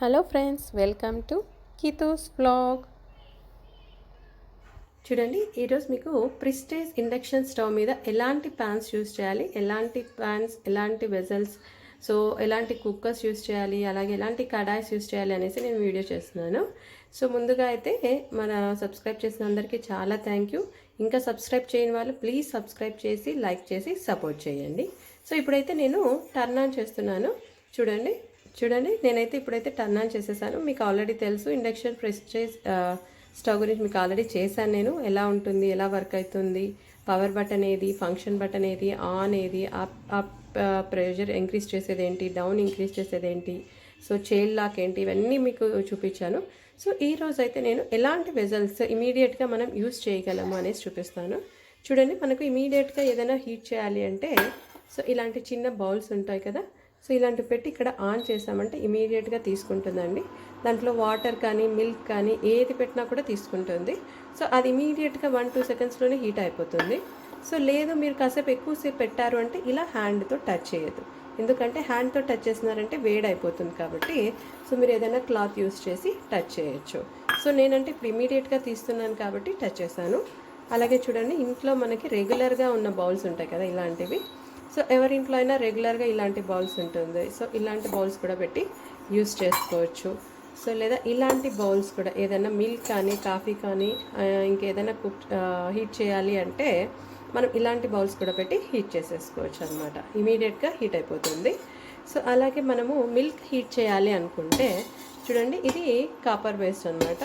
Hello friends welcome to Kithos blog చూడండి ఈరోజు మీకు ప్రిస్టేజ్ ఇండక్షన్ స్టవ్ మీద ఎలాంటి ప్యాన్స్ యూస్ చేయాలి ఎలాంటి ప్యాన్స్ ఎలాంటి వెజల్స్ సో ఎలాంటి కుక్కర్స్ యూస్ చేయాలి అలాగే ఎలాంటి కడాయిస్ యూస్ చేయాలి అనేసి నేను వీడియో చేస్తున్నాను. సో ముందుగా అయితే మన సబ్స్క్రైబ్ చేసిన అందరికీ చాలా థ్యాంక్ యూ ఇంకా సబ్స్క్రైబ్ చేయని వాళ్ళు ప్లీజ్ సబ్స్క్రైబ్ చేసి లైక్ చేసి సపోర్ట్ చేయండి. సో ఇప్పుడైతే నేను టర్న్ ఆన్ చేస్తున్నాను. చూడండి చూడండి నేనైతే ఇప్పుడైతే టర్న్ ఆన్ చేసేసాను. మీకు ఆల్రెడీ తెలుసు ఇండక్షన్ ప్రెస్టేజ్ స్టవ్ గురించి మీకు ఆల్రెడీ చేశాను నేను. ఎలా ఉంటుంది ఎలా వర్క్ అవుతుంది పవర్ బటన్ ఏది ఫంక్షన్ బటన్ ఏది ఆన్ ఏది అప్ ప్రెషర్ ఇంక్రీజ్ చేసేది ఏంటి డౌన్ ఇంక్రీజ్ చేసేది ఏంటి సో చైల్డ్ లాక్ ఏంటి ఇవన్నీ మీకు చూపించాను. సో ఈ రోజు అయితే నేను ఎలాంటి వెజల్స్ ఇమీడియట్గా మనం యూజ్ చేయగలము అనేసి చూపిస్తాను. చూడండి మనకు ఇమీడియట్గా ఏదైనా హీట్ చేయాలి అంటే సో ఇలాంటి చిన్న బౌల్స్ ఉంటాయి కదా సో ఇలాంటివి పెట్టి ఇక్కడ ఆన్ చేసామంటే ఇమీడియట్గా తీసుకుంటుందండి. దాంట్లో వాటర్ కానీ మిల్క్ కానీ ఏది పెట్టినా కూడా తీసుకుంటుంది. సో అది ఇమీడియట్గా వన్ టూ సెకండ్స్లోనే హీట్ అయిపోతుంది. సో లేదు మీరు కాసేపు ఎక్కువసేపు పెట్టారు అంటే ఇలా హ్యాండ్తో టచ్ చేయదు ఎందుకంటే హ్యాండ్తో టచ్ చేసినారంటే వేడి అయిపోతుంది కాబట్టి సో మీరు ఏదైనా క్లాత్ యూస్ చేసి టచ్ చేయొచ్చు. సో నేనంటే ఇప్పుడు ఇమీడియట్గా తీస్తున్నాను కాబట్టి టచ్ చేశాను. అలాగే చూడండి ఇంట్లో మనకి రెగ్యులర్గా ఉన్న బౌల్స్ ఉంటాయి కదా ఇలాంటివి. సో ఎవరింట్లో అయినా రెగ్యులర్గా ఇలాంటి బౌల్స్ ఉంటుంది. సో ఇలాంటి బౌల్స్ కూడా పెట్టి యూస్ చేసుకోవచ్చు. సో లేదా ఇలాంటి బౌల్స్ కూడా ఏదైనా మిల్క్ కానీ కాఫీ కానీ ఇంకేదైనా కుక్ హీట్ చేయాలి అంటే మనం ఇలాంటి బౌల్స్ కూడా పెట్టి హీట్ చేసేసుకోవచ్చు అనమాట ఇమీడియట్గా హీట్ అయిపోతుంది. సో అలాగే మనము మిల్క్ హీట్ చేయాలి అనుకుంటే చూడండి ఇది కాపర్ బేస్డ్ అనమాట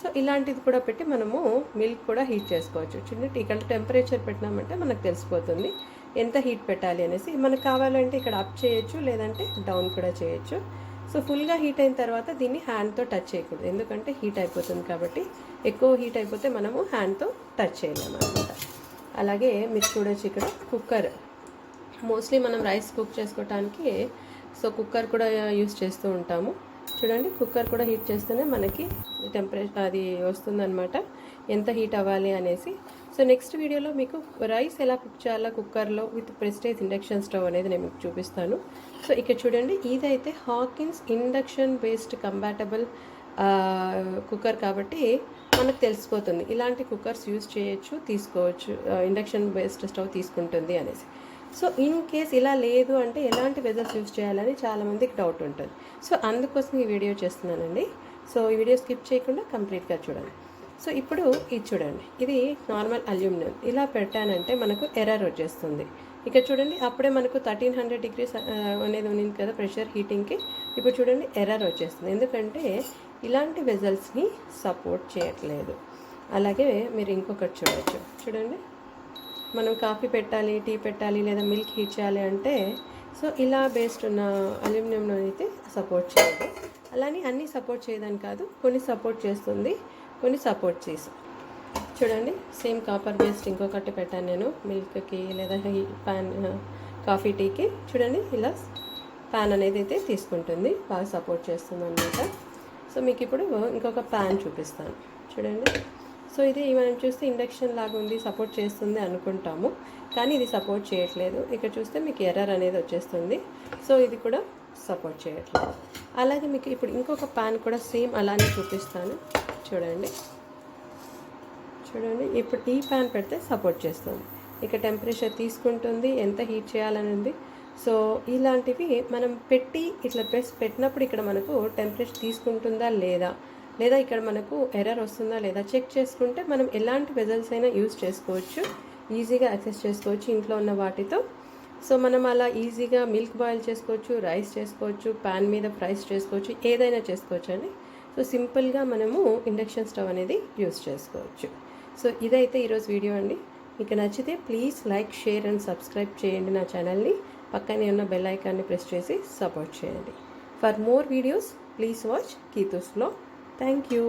సో ఇలాంటిది కూడా పెట్టి మనము మిల్క్ కూడా హీట్ చేసుకోవచ్చు. చూడండి ఇక్కడ టెంపరేచర్ పెట్టినామంటే మనకు తెలిసిపోతుంది. ఎంత హీట్ పెట్టాలి అనేసి మనకు కావాలంటే ఇక్కడ అప్ చేయొచ్చు లేదంటే డౌన్ కూడా చేయొచ్చు. సో ఫుల్గా హీట్ అయిన తర్వాత దీన్ని హ్యాండ్తో టచ్ చేయకూడదు. ఎందుకంటే హీట్ అయిపోతుంది కాబట్టి ఎక్కువ హీట్ అయిపోతే మనము హ్యాండ్తో టచ్ చేయలేము అనమాట అలాగే మీరు చూడొచ్చు ఇక్కడ కుక్కర్. మోస్ట్లీ మనం రైస్ కుక్ చేసుకోవటానికి సో కుక్కర్ కూడా యూస్ చేస్తూ ఉంటాము. చూడండి కుక్కర్ కూడా హీట్ చేస్తేనే మనకి టెంపరేచర్ అది వస్తుందన్నమాట. ఎంత హీట్ అవ్వాలి అనేసి సో నెక్స్ట్ వీడియోలో మీకు రైస్ ఎలా కుక్ చేయాలో కుక్కర్లో విత్ ప్రెస్టేజ్ ఇండక్షన్ స్టవ్ అనేది నేను మీకు చూపిస్తాను. సో ఇక్కడ చూడండి ఇదైతే Hawkins induction based compatible cooker కాబట్టి మనకు తెలిసిపోతుంది. ఇలాంటి కుక్కర్స్ యూజ్ చేయొచ్చు తీసుకోవచ్చు ఇండక్షన్ బేస్డ్ స్టవ్ తీసుకుంటుంది అనేసి. సో ఇన్ కేస్ ఇలా లేదు అంటే ఎలాంటి వెజల్స్ యూజ్ చేయాలని చాలామందికి డౌట్ ఉంటుంది. సో అందుకోసం ఈ వీడియో చేస్తున్నానండి. సో ఈ వీడియో స్కిప్ చేయకుండా కంప్లీట్గా చూడండి. సో ఇప్పుడు ఇది చూడండి. ఇది నార్మల్ అల్యూమినియం. ఇలా పెట్టానంటే మనకు ఎర్రర్ వచ్చేస్తుంది. ఇక చూడండి అప్పుడే మనకు థర్టీన్ హండ్రెడ్ డిగ్రీస్ అనేది ఉంది కదా ప్రెషర్ హీటింగ్కి. ఇప్పుడు చూడండి ఎర్రర్ వచ్చేస్తుంది. ఎందుకంటే ఇలాంటి వెజల్స్ని సపోర్ట్ చేయట్లేదు. అలాగే మీరు ఇంకొకటి చూడవచ్చు చూడండి మనం కాఫీ పెట్టాలి టీ పెట్టాలి లేదా మిల్క్ హీట్ చేయాలి అంటే సో ఇలా బేస్డ్ ఉన్న అల్యూమినియంలో అయితే సపోర్ట్ చేయదు. అలానే అన్నీ సపోర్ట్ చేయదని కాదు కొన్ని సపోర్ట్ చేస్తుంది. కొన్ని సపోర్ట్ చేసి చూడండి సేమ్ కాపర్ బేస్డ్ ఇంకొకటి పెట్టాను నేను మిల్క్కి లేదా ప్యాన్ కాఫీ టీకి చూడండి ఇలా ప్యాన్ అనేది అయితే తీసుకుంటుంది బాగా సపోర్ట్ చేస్తుంది అనమాట సో మీకు ఇప్పుడు ఇంకొక ప్యాన్ చూపిస్తాను. చూడండి. సో ఇది మనం చూస్తే ఇండక్షన్ లాగా ఉంది సపోర్ట్ చేస్తుంది అనుకుంటాము కానీ ఇది సపోర్ట్ చేయట్లేదు. ఇక్కడ చూస్తే మీకు ఎర్రర్ అనేది వచ్చేస్తుంది. సో ఇది కూడా సపోర్ట్ చేయట్లేదు. అలాగే మీకు ఇప్పుడు ఇంకొక ప్యాన్ కూడా సేమ్ అలానే చూపిస్తాను. చూడండి. చూడండి ఇప్పుడు టీ ప్యాన్ పెడితే సపోర్ట్ చేస్తుంది. ఇక టెంపరేచర్ తీసుకుంటుంది ఎంత హీట్ చేయాలని ఉంది. సో ఇలాంటివి మనం పెట్టి ఇట్లా ప్రెస్ పెట్టినప్పుడు ఇక్కడ మనకు టెంపరేచర్ తీసుకుంటుందా లేదా? లేదా ఇక్కడ మనకు ఎర్రర్ వస్తుందా లేదా? చెక్ చేసుకుంటే మనం ఎలాంటి వెజల్స్ అయినా యూజ్ చేసుకోవచ్చు. ఈజీగా యాక్సెస్ చేసుకోవచ్చు ఇంట్లో ఉన్న వాటితో. సో మనం అలా ఈజీగా మిల్క్ బాయిల్ చేసుకోవచ్చు రైస్ చేసుకోవచ్చు ప్యాన్ మీద ఫ్రైస్ చేసుకోవచ్చు ఏదైనా చేసుకోవచ్చు అండి సో సింపుల్గా మనము ఇండక్షన్ స్టవ్ అనేది యూజ్ చేసుకోవచ్చు. సో ఇదైతే ఈరోజు వీడియో అండి. మీకు నచ్చితే please like share and subscribe చేయండి నా ఛానల్ని. పక్కనే ఉన్న బెల్ ఐకాన్ని ప్రెస్ చేసి సపోర్ట్ చేయండి. For more videos please watch కీతోస్లో thank you.